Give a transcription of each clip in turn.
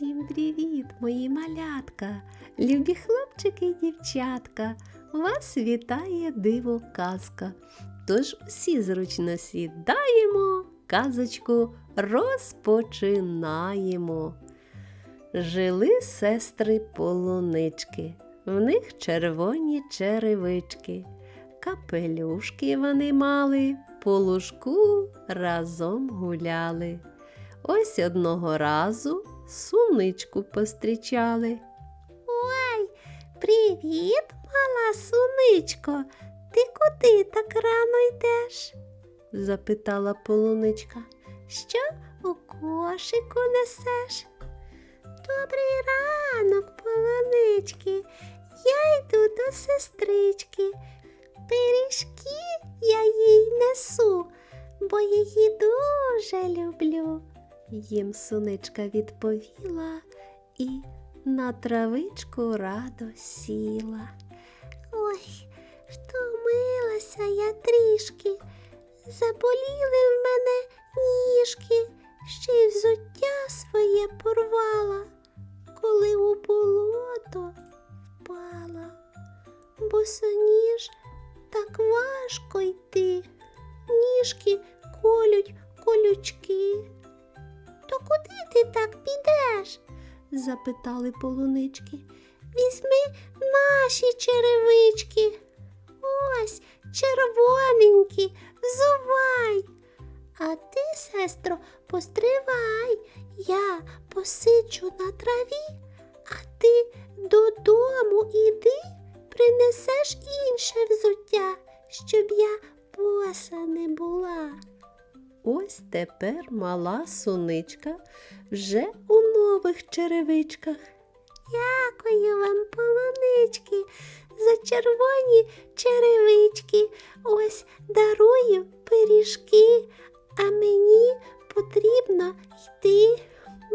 Всім привіт, мої малятка, любі хлопчики і дівчатка. Вас вітає диво казка. Тож усі зручно сідаємо, казочку розпочинаємо. Жили сестри полунички, в них червоні черевички. Капелюшки вони мали, по лужку разом гуляли. Ось одного разу суничку пострічали. Ой, привіт, мала суничко. Ти куди так рано йдеш? запитала полуничка. Що у кошику несеш? Добрий ранок, полунички. Я йду до сестрички. Пиріжки я їй несу, бо її дуже люблю. Їм суничка відповіла і на травичку радо сіла. Ой, втомилася я трішки, заболіли в мене ніжки, ще й взуття своє порвала, коли у болото впала. Босоніж так важко йти, ніжки колють колючки. Так підеш? запитали полунички. Візьми наші черевички. Ось червоненькі, взувай. А ти, сестро, постривай, я посичу на траві, а ти додому іди, принесеш інше взуття, щоб я боса не була. Ось тепер мала суничка вже у нових черевичках. Дякую вам, полунички, за червоні черевички. Ось дарую пиріжки, а мені потрібно йти,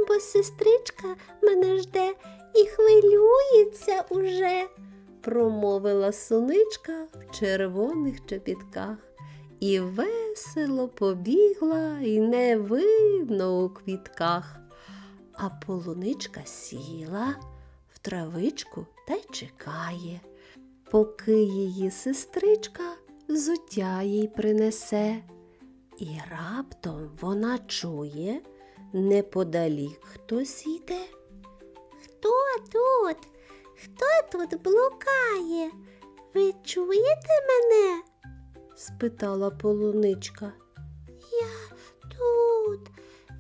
бо сестричка мене жде і хвилюється уже, промовила суничка в червоних чобітках і весело побігла, і не видно у квітках. А полуничка сіла в травичку та й чекає, поки її сестричка взуття їй принесе. І раптом вона чує, неподалік хтось йде. Хто тут? Хто тут блукає? Ви чуєте мене? Спитала полуничка. Я тут,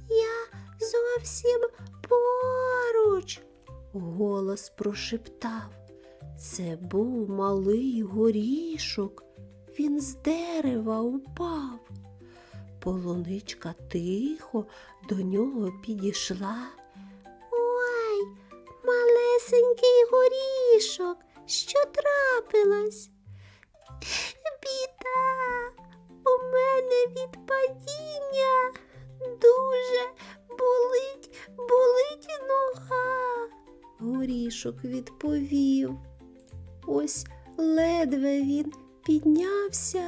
я зовсім поруч, голос прошептав. Це був малий горішок, він з дерева упав. Полуничка тихо до нього підійшла. Ой, малесенький горішок, що трапилось? Мене від падіння дуже болить, болить нога. Горішок відповів. Ось ледве він піднявся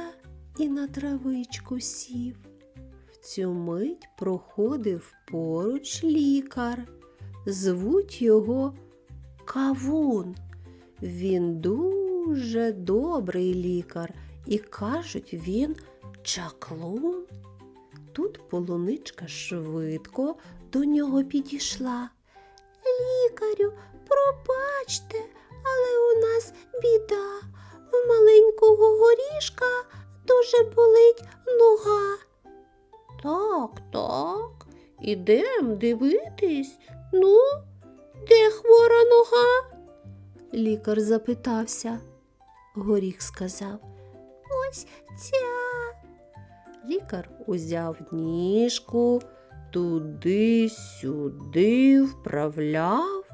і на травичку сів. В цю мить проходив поруч лікар. Звуть його Кавун. Він дуже добрий лікар і кажуть, він чаклун. Тут полуничка швидко до нього підійшла. Лікарю, пробачте, але у нас біда. У маленького горішка дуже болить нога. Так, так, ідем дивитись. Ну, де хвора нога? Лікар запитався. Горіх сказав. Ось ця. Лікар узяв ніжку, туди-сюди вправляв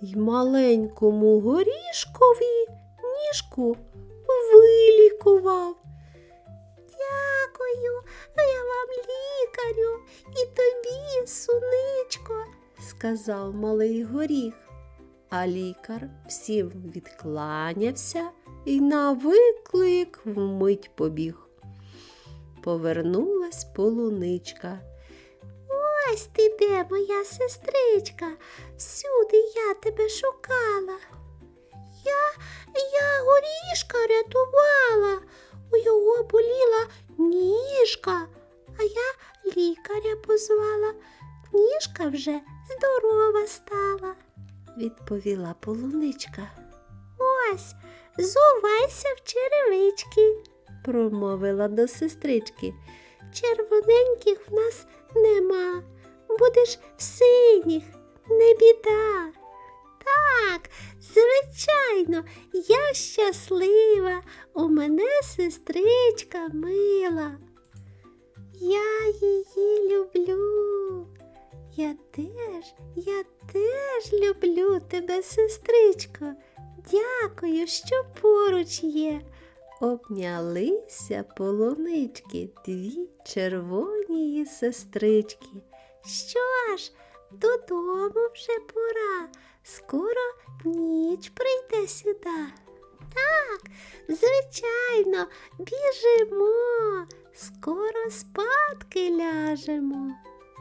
й маленькому горішкові ніжку вилікував. Дякую, я вам лікарю і тобі, суничко, сказав малий горіх. А лікар всім відкланявся і на виклик вмить побіг. Повернулась полуничка. Ось ти де, моя сестричка. Всюди я тебе шукала. Я, я горішка рятувала. У його боліла ніжка, а я лікаря позвала. Ніжка вже здорова стала, відповіла полуничка. Ось, зувайся в черевички, промовила до сестрички. Червоненьких в нас нема. Будеш в синіх, не біда. Так, звичайно, я щаслива, у мене сестричка мила. Я її люблю. Я теж, я теж люблю тебе, сестричко. Дякую, що поруч є. Обнялися полунички, дві червоні сестрички. Що ж, додому вже пора, скоро ніч прийде сюди. Так, звичайно, біжимо, скоро спадки ляжемо,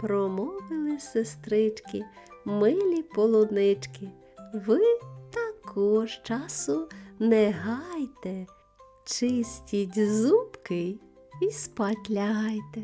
промовили сестрички, милі полунички. Ви також часу не гайте, чистіть зубки і спать лягайте.